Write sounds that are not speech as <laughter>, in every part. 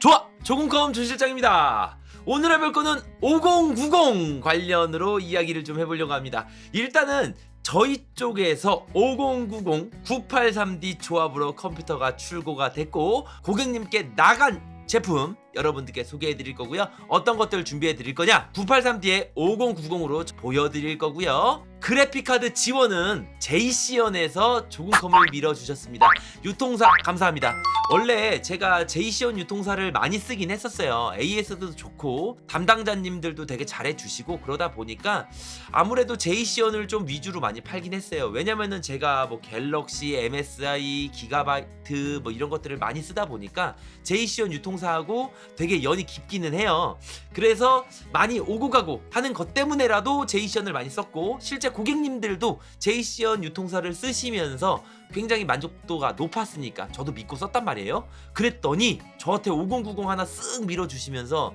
좋아! 조공컴 조실장입니다. 오늘 해볼 거는 5090 관련으로 이야기를 좀 해보려고 합니다. 일단은 저희 쪽에서 5090 983D 조합으로 컴퓨터가 출고가 됐고 고객님께 나간 제품 여러분들께 소개해 드릴 거고요. 어떤 것들을 준비해 드릴 거냐? 983D에 5090으로 보여 드릴 거고요. 그래픽카드 지원은 제이시언에서 조금컴을 밀어주셨습니다. 유통사 감사합니다. 원래 제가 제이시언 유통사를 많이 쓰긴 했었어요. AS도 좋고 담당자님들도 되게 잘해주시고 그러다 보니까 아무래도 제이시언을 좀 위주로 많이 팔긴 했어요. 왜냐면은 제가 뭐 갤럭시, MSI, 기가바이트 뭐 이런 것들을 많이 쓰다 보니까 제이시언 유통사하고 되게 연이 깊기는 해요. 그래서 많이 오고 가고 하는 것 때문에라도 제이시언을 많이 썼고 실제 고객님들도 제이시언 유통사를 쓰시면서 굉장히 만족도가 높았으니까 저도 믿고 썼단 말이에요. 그랬더니 저한테 5090 하나 쓱 밀어주시면서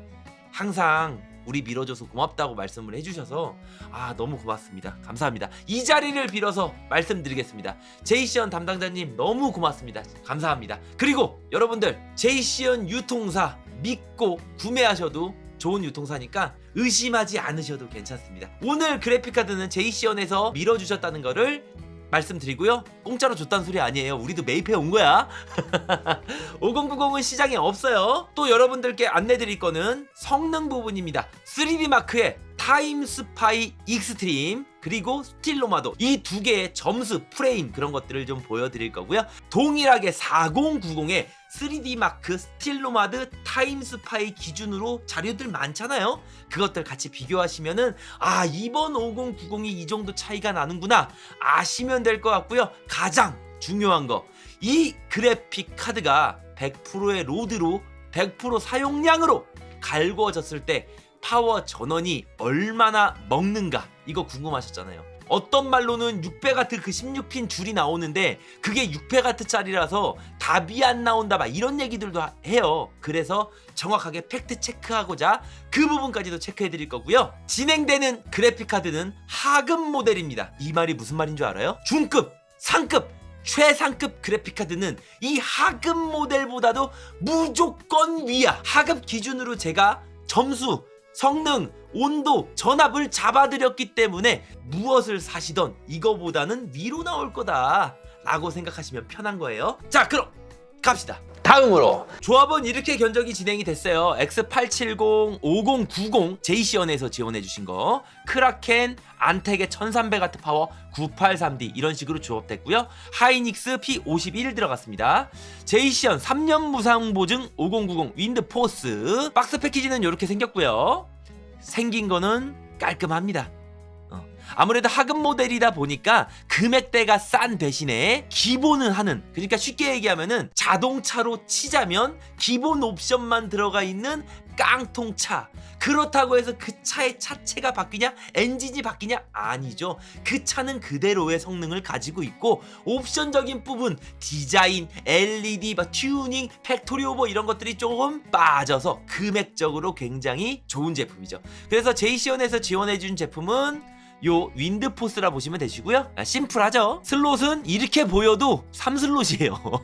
항상 우리 밀어줘서 고맙다고 말씀을 해주셔서 아 너무 고맙습니다. 감사합니다. 이 자리를 빌어서 말씀드리겠습니다. 제이시언 담당자님 너무 고맙습니다. 감사합니다. 그리고 여러분들 제이시언 유통사 믿고 구매하셔도 좋은 유통사니까 의심하지 않으셔도 괜찮습니다. 오늘 그래픽카드는 제이시언에서 밀어주셨다는 거를 말씀드리고요. 공짜로 줬다는 소리 아니에요. 우리도 매입해 온 거야. <laughs> 5090은 시장에 없어요. 또 여러분들께 안내드릴 거는 성능 부분입니다. 3D 마크의 타임 스파이 익스트림 그리고 스틸로마도 이 두 개의 점수 프레임 그런 것들을 좀 보여드릴 거고요. 동일하게 4090의 3D 마크 스틸로마드 타임 스파이 기준으로 자료들 많잖아요. 그것들 같이 비교하시면은 아 이번 5090이 이 정도 차이가 나는구나 아시면 될 것 같고요. 가장 중요한 거 이 그래픽 카드가 100%의 로드로 100% 사용량으로 갈구어졌을 때 파워 전원이 얼마나 먹는가 이거 궁금하셨잖아요. 어떤 말로는 600와트 그 16핀 줄이 나오는데 그게 600와트짜리라서 답이 안 나온다 막 이런 얘기들도 하- 해요. 그래서 정확하게 팩트 체크하고자 그 부분까지도 체크해 드릴 거고요. 진행되는 그래픽 카드는 하급 모델입니다. 이 말이 무슨 말인 줄 알아요? 중급, 상급, 최상급 그래픽 카드는 이 하급 모델보다도 무조건 위야. 하급 기준으로 제가 점수, 성능, 온도, 전압을 잡아드렸기 때문에 무엇을 사시던 이거보다는 위로 나올 거다. 라고 생각하시면 편한 거예요. 자, 그럼 갑시다. 다음으로 조합은 이렇게 견적이 진행이 됐어요. X870 5090 제이시언에서 지원해 주신 거 크라켄 안텍의 1300W 파워 983D 이런 식으로 조합됐고요. 하이닉스 P51 들어갔습니다. 제이시언 3년 무상 보증 5090 윈드 포스 박스 패키지는 이렇게 생겼고요. 생긴 거는 깔끔합니다. 어. 아무래도 하급 모델이다 보니까 금액대가 싼 대신에 기본은 하는 그러니까 쉽게 얘기하면은 자동차로 치자면 기본 옵션만 들어가 있는 깡통차. 그렇다고 해서 그 차의 차체가 바뀌냐 엔진이 바뀌냐? 아니죠. 그 차는 그대로의 성능을 가지고 있고 옵션적인 부분 디자인 LED 막 튜닝 팩토리 오버 이런 것들이 조금 빠져서 금액적으로 굉장히 좋은 제품이죠. 그래서 제이시온에서 지원해준 제품은 요 윈드포스라 보시면 되시고요. 아, 심플하죠. 슬롯은 이렇게 보여도 3슬롯이에요.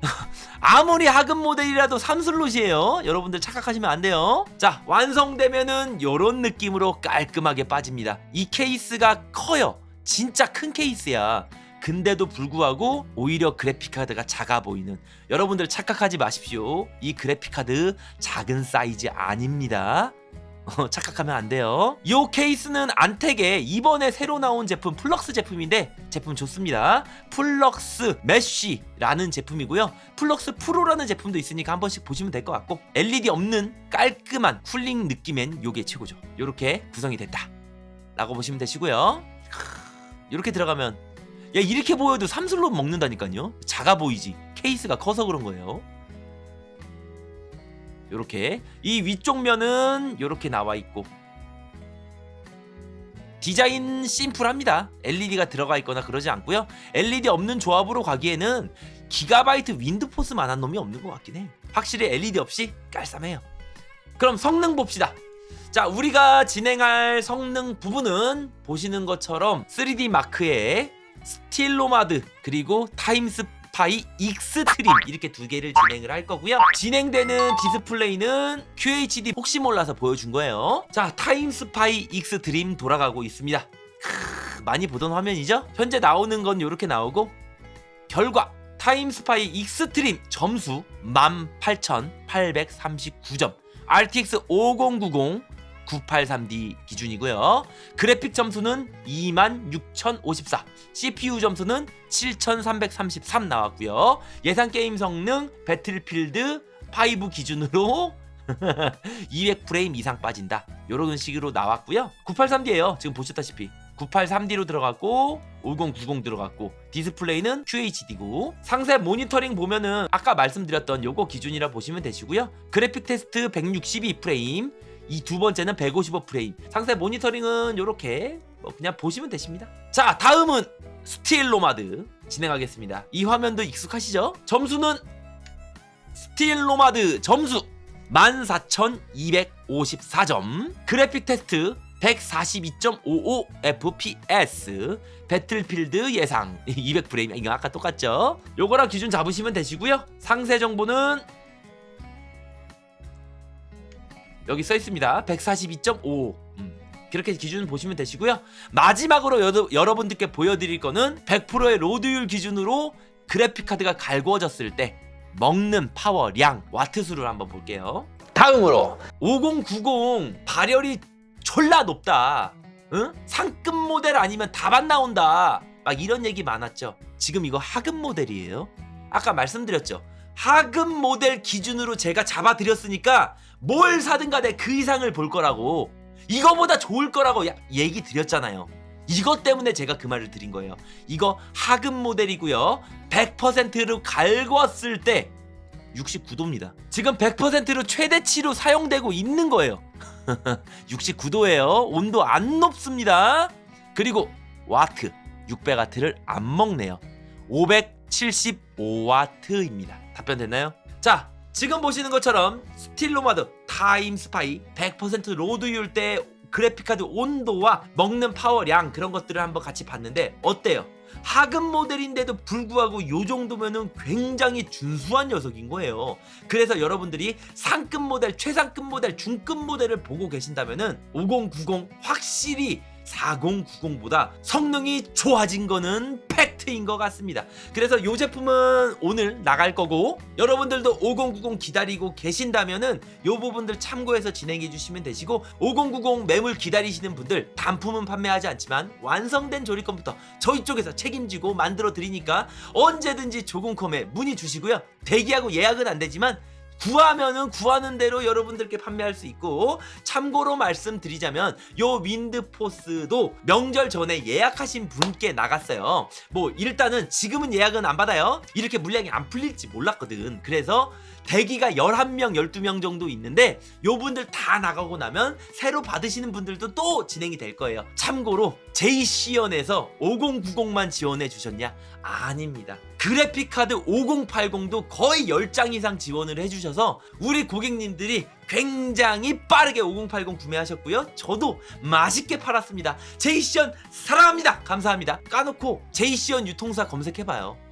<laughs> 아무리 하급 모델이라도 3슬롯이에요. 여러분들 착각하시면 안 돼요. 자, 완성되면은 요런 느낌으로 깔끔하게 빠집니다. 이 케이스가 커요. 진짜 큰 케이스야. 근데도 불구하고 오히려 그래픽카드가 작아 보이는 여러분들 착각하지 마십시오. 이 그래픽카드 작은 사이즈 아닙니다. 어, 착각하면 안 돼요. 이 케이스는 안텍의 이번에 새로 나온 제품 플럭스 제품인데 제품 좋습니다. 플럭스 메쉬라는 제품이고요. 플럭스 프로라는 제품도 있으니까 한 번씩 보시면 될 것 같고 LED 없는 깔끔한 쿨링 느낌엔 요게 최고죠. 요렇게 구성이 됐다. 라고 보시면 되시고요. 이렇게 들어가면 야 이렇게 보여도 3슬롯 먹는다니까요. 작아 보이지. 케이스가 커서 그런 거예요. 요렇게 이 위쪽 면은 요렇게 나와 있고 디자인 심플합니다. LED가 들어가 있거나 그러지 않고요. LED 없는 조합으로 가기에는 기가바이트 윈드포스만한 놈이 없는 것 같긴 해. 확실히 LED 없이 깔쌈해요. 그럼 성능 봅시다. 자, 우리가 진행할 성능 부분은 보시는 것처럼 3D 마크의 스틸로마드 그리고 타임스 스파이 익스트림 이렇게 두 개를 진행을 할 거고요. 진행되는 디스플레이는 QHD 혹시 몰라서 보여준 거예요. 자, 타임 스파이 익스트림 돌아가고 있습니다. 크, 많이 보던 화면이죠? 현재 나오는 건 이렇게 나오고 결과 타임 스파이 익스트림 점수 18,839점 RTX 5090 983D 기준이고요. 그래픽 점수는 26,054, CPU 점수는 7,333 나왔고요. 예상 게임 성능 배틀필드 5 기준으로 <laughs> 200프레임 이상 빠진다. 이런 식으로 나왔고요. 983D예요. 지금 보셨다시피 983D로 들어갔고 5090 들어갔고 디스플레이는 QHD고 상세 모니터링 보면은 아까 말씀드렸던 요거 기준이라 보시면 되시고요. 그래픽 테스트 162프레임 이 두 번째는 155프레임 상세 모니터링은 요렇게 뭐 그냥 보시면 되십니다. 자 다음은 스틸 로마드 진행하겠습니다. 이 화면도 익숙하시죠? 점수는 스틸 로마드 점수 14,254점 그래픽 테스트 142.55 FPS 배틀필드 예상 <laughs> 200프레임 이거 아까 똑같죠? 요거랑 기준 잡으시면 되시고요 상세 정보는 여기 써 있습니다 142.5 음, 그렇게 기준 보시면 되시고요 마지막으로 여, 여러분들께 보여드릴 거는 100%의 로드율 기준으로 그래픽 카드가 갈구어졌을 때 먹는 파워량 와트수를 한번 볼게요. 다음으로 5090 발열이 졸라 높다. 응? 상급 모델 아니면 답안 나온다. 막 이런 얘기 많았죠. 지금 이거 하급 모델이에요. 아까 말씀드렸죠. 하급 모델 기준으로 제가 잡아드렸으니까 뭘 사든 간에 그 이상을 볼 거라고 이거보다 좋을 거라고 야- 얘기 드렸잖아요. 이것 때문에 제가 그 말을 드린 거예요. 이거 하급 모델이고요. 100%로 갈궜을 때 69도입니다. 지금 100%로 최대치로 사용되고 있는 거예요. <laughs> 69도예요. 온도 안 높습니다. 그리고 와트 600와트를 안 먹네요. 575와트입니다. 답변 됐나요? 자, 지금 보시는 것처럼 스틸로마드 타임 스파이 100% 로드율 때 그래픽카드 온도와 먹는 파워량 그런 것들을 한번 같이 봤는데 어때요? 하급 모델인데도 불구하고 요 정도면은 굉장히 준수한 녀석인 거예요. 그래서 여러분들이 상급 모델, 최상급 모델, 중급 모델을 보고 계신다면은 5090 확실히 4090보다 성능이 좋아진 거는 팩트인 것 같습니다. 그래서 이 제품은 오늘 나갈 거고 여러분들도 5090 기다리고 계신다면은 이 부분들 참고해서 진행해 주시면 되시고 5090 매물 기다리시는 분들 단품은 판매하지 않지만 완성된 조립 컴퓨터 저희 쪽에서 책임지고 만들어 드리니까 언제든지 조금컴에 문의 주시고요. 대기하고 예약은 안 되지만 구하면은 구하는 대로 여러분들께 판매할 수 있고 참고로 말씀드리자면 요 윈드포스도 명절 전에 예약하신 분께 나갔어요. 뭐 일단은 지금은 예약은 안 받아요. 이렇게 물량이 안 풀릴지 몰랐거든. 그래서 대기가 11명, 12명 정도 있는데 요 분들 다 나가고 나면 새로 받으시는 분들도 또 진행이 될 거예요. 참고로 JC연에서 5090만 지원해 주셨냐? 아닙니다. 그래픽 카드 5080도 거의 10장 이상 지원을 해주셔서 우리 고객님들이 굉장히 빠르게 5080 구매하셨고요. 저도 맛있게 팔았습니다. 제이시언 사랑합니다. 감사합니다. 까놓고 제이시언 유통사 검색해봐요.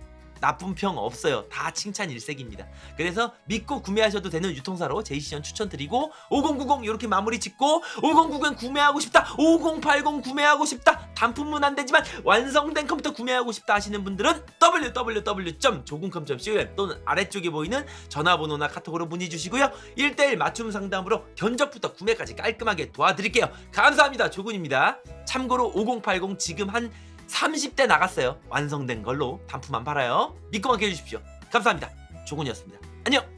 나쁜 평 없어요. 다 칭찬 일색입니다. 그래서 믿고 구매하셔도 되는 유통사로 제이시언 추천드리고 5090 이렇게 마무리 짓고 5090 구매하고 싶다. 5080 구매하고 싶다. 단품은 안 되지만 완성된 컴퓨터 구매하고 싶다 하시는 분들은 www.조금컴.com 또는 아래쪽에 보이는 전화번호나 카톡으로 문의 주시고요. 1대1 맞춤 상담으로 견적부터 구매까지 깔끔하게 도와드릴게요. 감사합니다. 조군입니다. 참고로 5080 지금 한 30대 나갔어요. 완성된 걸로 단품 안 팔아요. 믿고 맡겨주십시오. 감사합니다. 조군이었습니다. 안녕.